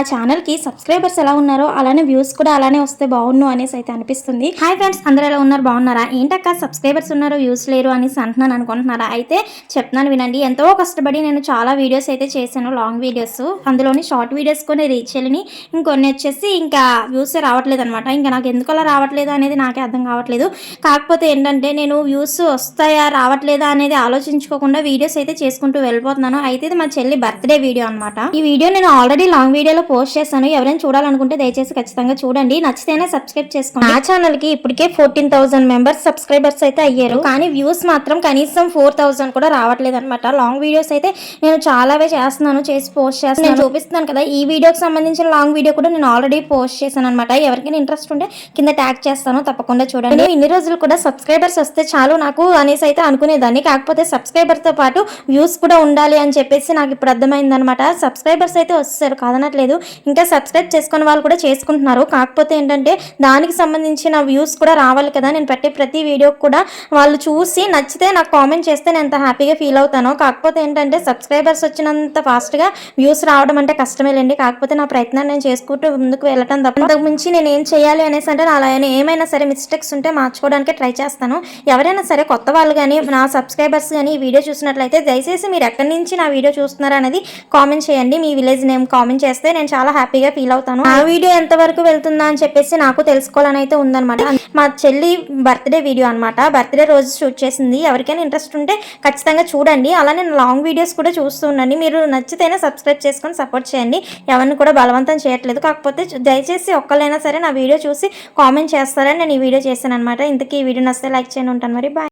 ఆ ఛానల్కి సబ్స్క్రైబర్స్ ఎలా ఉన్నారో అలానే వ్యూస్ కూడా అలానే వస్తే బాగుండు అనేసి అయితే అనిపిస్తుంది. హాయ్ ఫ్రెండ్స్ అందరూ ఎలా ఉన్నారు? బాగున్నారా? ఏంటక్క సబ్స్క్రైబర్స్ ఉన్నారు వ్యూస్ లేరు అనేసి అంటున్నాను అనుకుంటున్నారా? అయితే చెప్తున్నాను వినండి ఎంతో కష్టపడి నేను చాలా వీడియోస్ అయితే చేశాను లాంగ్ వీడియోస్. అందులోని షార్ట్ వీడియోస్ కొన్ని రీచ్ వెళ్ళినాయి ఇంకొన్ని వచ్చేసి ఇంకా వ్యూస్ రావట్లేదు అనమాట ఇంకా నాకు ఎందుకు అలా రావట్లేదు అనేది నాకే అర్థం కావట్లేదు. కాకపోతే ఏంటంటే నేను వ్యూస్ వస్తాయా రావట్లేదా అనేది ఆలోచించుకోకుండా వీడియోస్ అయితే చేసుకుంటూ వెళ్ళిపోతున్నాను. అయితే ఇది మా చెల్లి బర్త్డే వీడియో అనమాట ఈ వీడియో నేను ఆల్రెడీ లాంగ్ వీడియోలో పోస్ట్ చేశాను ఎవరైనా చూడాలనుకుంటే దయచేసి ఖచ్చితంగా చూడండి. నచ్చితేనే సబ్స్క్రైబ్ చేసుకోండి. నా ఛానల్కి ఇప్పటికే ఫోర్టీన్ థౌసండ్ మెంబర్స్ సబ్స్క్రైబర్స్ అయితే అయ్యారు. కానీ వ్యూస్ మాత్రం కనీసం ఫోర్ థౌసండ్ కూడా రావట్లేదు అనమాట లాంగ్ వీడియోస్ అయితే నేను చాలావే చేస్తున్నాను చేసి పోస్ట్ చేస్తాను నేను చూపిస్తున్నాను కదా ఈ వీడియోకి సంబంధించిన లాంగ్ వీడియో కూడా నేను ఆల్రెడీ పోస్ట్ చేశాను అనమాట ఎవరికైనా ఇంట్రెస్ట్ ఉంటే కింద ట్యాగ్ చేస్తాను తప్పకుండా చూడండి. నేను ఇన్ని రోజులు కూడా సబ్స్క్రైబర్స్ వస్తే చాలు నాకు అనేసి అయితే అనుకునేదాన్ని. కాకపోతే సబ్స్క్రైబర్తో పాటు వ్యూస్ కూడా ఉండాలి అని చెప్పేసి నాకు ఇప్పుడు అర్థమైంది అనమాట సబ్స్క్రైబర్స్ అయితే వస్తారు కాదనట్లేదు. ఇంకా సబ్స్క్రైబ్ చేసుకున్న వాళ్ళు కూడా చేసుకుంటున్నారు. కాకపోతే ఏంటంటే దానికి సంబంధించిన వ్యూస్ కూడా రావాలి కదా. నేను పెట్టే ప్రతి వీడియో కూడా వాళ్ళు చూసి నచ్చితే నాకు కామెంట్ చేస్తే నేను ఎంత హ్యాపీగా ఫీల్ అవుతానో. కాకపోతే ఏంటంటే సబ్స్క్రైబర్స్ వచ్చినంత ఫాస్ట్గా వ్యూస్ రావడం అంటే కష్టమేలేండి కాకపోతే నా ప్రయత్నాన్ని నేను చేసుకుంటూ ముందుకు వెళ్ళటం తప్ప అంతకు మించి నేను ఏం చేయాలి అనేసి అంటే అలా ఏమైనా సరే మిస్టేక్స్ ఉంటే మార్చుకోవడానికి ట్రై చేస్తాను. ఎవరైనా సరే కొత్త వాళ్ళు కానీ నా సబ్స్క్రైబర్స్ కానీ ఈ వీడియో చూసినట్లయితే దయచేసి మీరు ఎక్కడి నుంచి నా వీడియో చూస్తున్నారు అనేది కామెంట్ చేయండి. మీ విలేజ్ నేమ్ కామెంట్ చేస్తే నేను చాలా హ్యాపీగా ఫీల్ అవుతాను. ఆ వీడియో ఎంత వరకు వెళ్తుందా అని చెప్పేసి నాకు తెలుసుకోవాలని అయితే ఉందన్నమాట. మా చెల్లి బర్త్డే వీడియో అనమాట బర్త్డే రోజు షూట్ చేసింది. ఎవరికైనా ఇంట్రెస్ట్ ఉంటే ఖచ్చితంగా చూడండి. అలానే లాంగ్ వీడియోస్ కూడా చూస్తూ ఉండండి. మీరు నచ్చితేనే సబ్స్క్రైబ్ చేసుకొని సపోర్ట్ చేయండి. ఎవరిని కూడా బలవంతం చేయట్లేదు. కాకపోతే దయచేసి ఒక్కళ్ళైనా సరే నా వీడియో చూసి కామెంట్ చేస్తారని నేను ఈ వీడియో చేశాను అనమాట ఇంతకీ ఈ వీడియో నచ్చితే లైక్ చేయండి. ఉంటాను మరి. బాయ్.